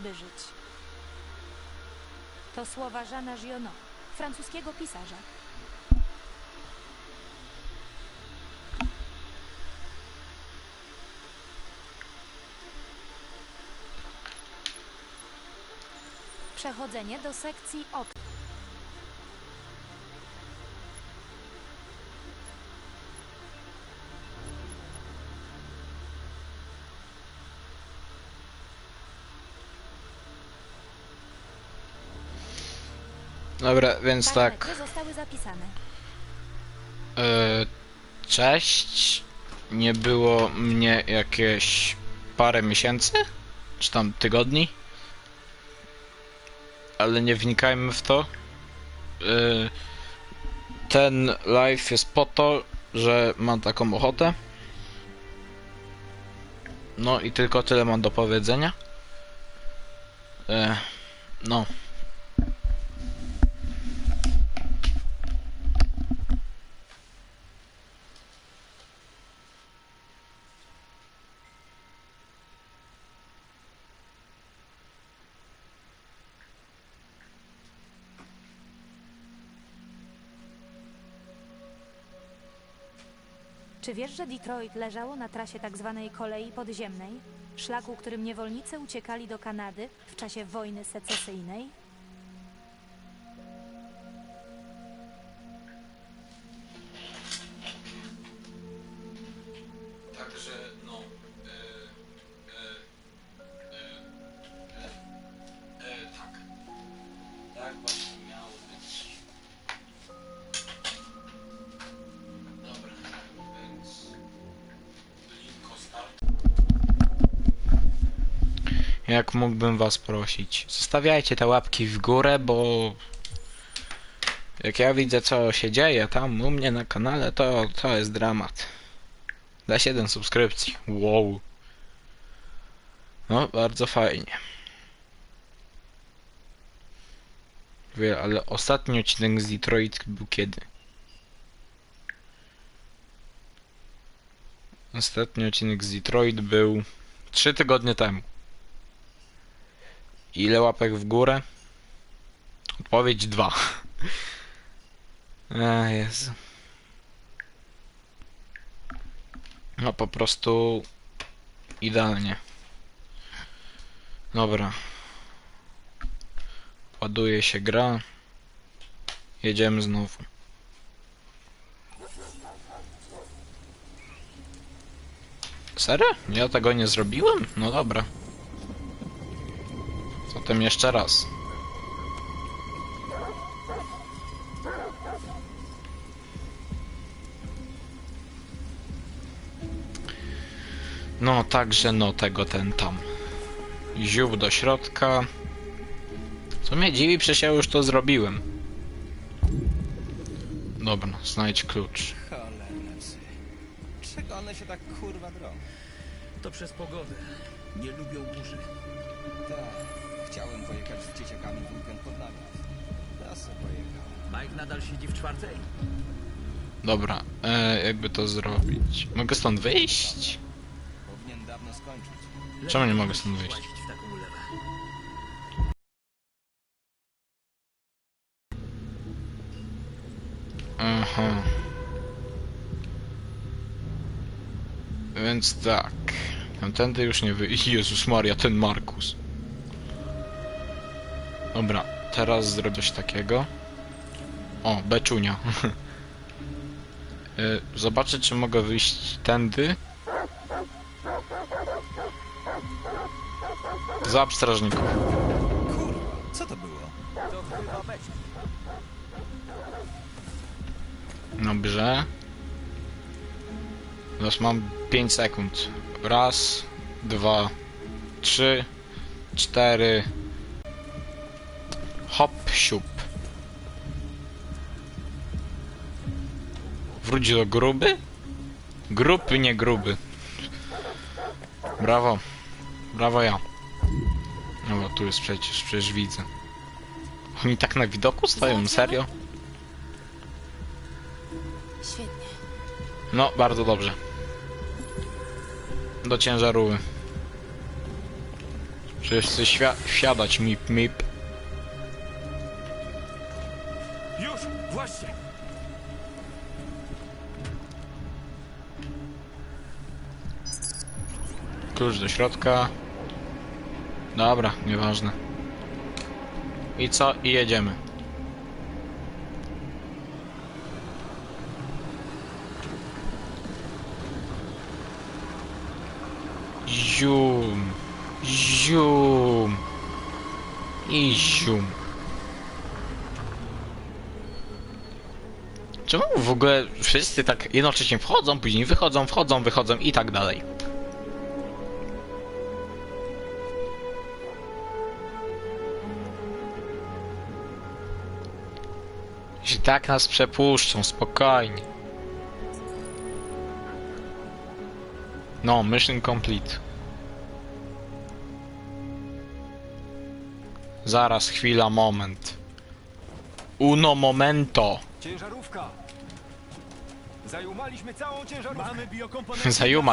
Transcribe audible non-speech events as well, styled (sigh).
by żyć. To słowa Jeana Giono, francuskiego pisarza. Przechodzenie do sekcji op. Dobra, więc tak. Parametry zostały zapisane. E, cześć. Nie było mnie jakieś parę miesięcy? Czy tam tygodni? Ale nie wnikajmy w to. E, ten live jest po to, że mam taką ochotę. No i tylko tyle mam do powiedzenia. E, no. Czy wiesz, że Detroit leżało na trasie tak zwanej kolei podziemnej? Szlaku, którym niewolnicy uciekali do Kanady w czasie wojny secesyjnej? Jak mógłbym was prosić? Zostawiajcie te łapki w górę, bo. Jak ja widzę co się dzieje tam u mnie na kanale, to to jest dramat. Za 7 subskrypcji. Wow. No, bardzo fajnie. Wie, ale ostatni odcinek z Detroit był kiedy? Ostatni odcinek z Detroit był 3 tygodnie temu. Ile łapek w górę? Odpowiedź 2. A Jezu. No po prostu idealnie. Dobra. Ładuje się gra. Jedziemy znowu. Serio? Ja tego nie zrobiłem? No dobra. Zatem jeszcze raz. No, także no tego ten tam. Ziół do środka. Co mnie dziwi, przecież ja już to zrobiłem. Dobra, znajdź klucz. Cholerne psy. Czego one się tak kurwa drą? To przez pogodę. Nie lubią burzy. Tak, chciałem pojechać z dzieciakami w weekend pod namiot. Ja se pojechał. Mike nadal siedzi w czwartej? Dobra, e, jakby to zrobić? Mogę stąd wyjść? Powinien dawno skończyć. Czemu nie mogę stąd wyjść? wpłacić w taką ulewę. Aha. Więc tak. Tamtędy już nie wy... (laughs) Jezus Maria, ten Markus. Dobra, teraz zrobię coś takiego. O, beczunia. (laughs) Y, Zobaczę, czy mogę wyjść tędy. Złap strażników. Kurwa, co to było? To chyba mecz. Dobrze. Teraz mam 5 sekund. Raz, dwa, trzy, cztery. Hop, siup. Wróć do gruby? Grupy, nie gruby. Brawo. Brawo ja. No bo tu jest przecież, przecież widzę. Oni tak na widoku stoją, serio? Świetnie. No, bardzo dobrze. Do ciężarówki. Wszyscy świ- wsiadać, mip, mip. Już, właśnie! Klucz do środka. Dobra, nieważne. I co? I jedziemy. Zium. Zium. I zium. Czemu w ogóle wszyscy tak jednocześnie wchodzą, później wychodzą, wchodzą, wychodzą i tak dalej? Jeśli tak nas przepuszczą, spokojnie. No, mission complete. Zaraz, chwila, moment. Uno momento. Ciężarówka! Zajumaliśmy całą ciężarówkę. Mamy biokomponenty. Zajumać.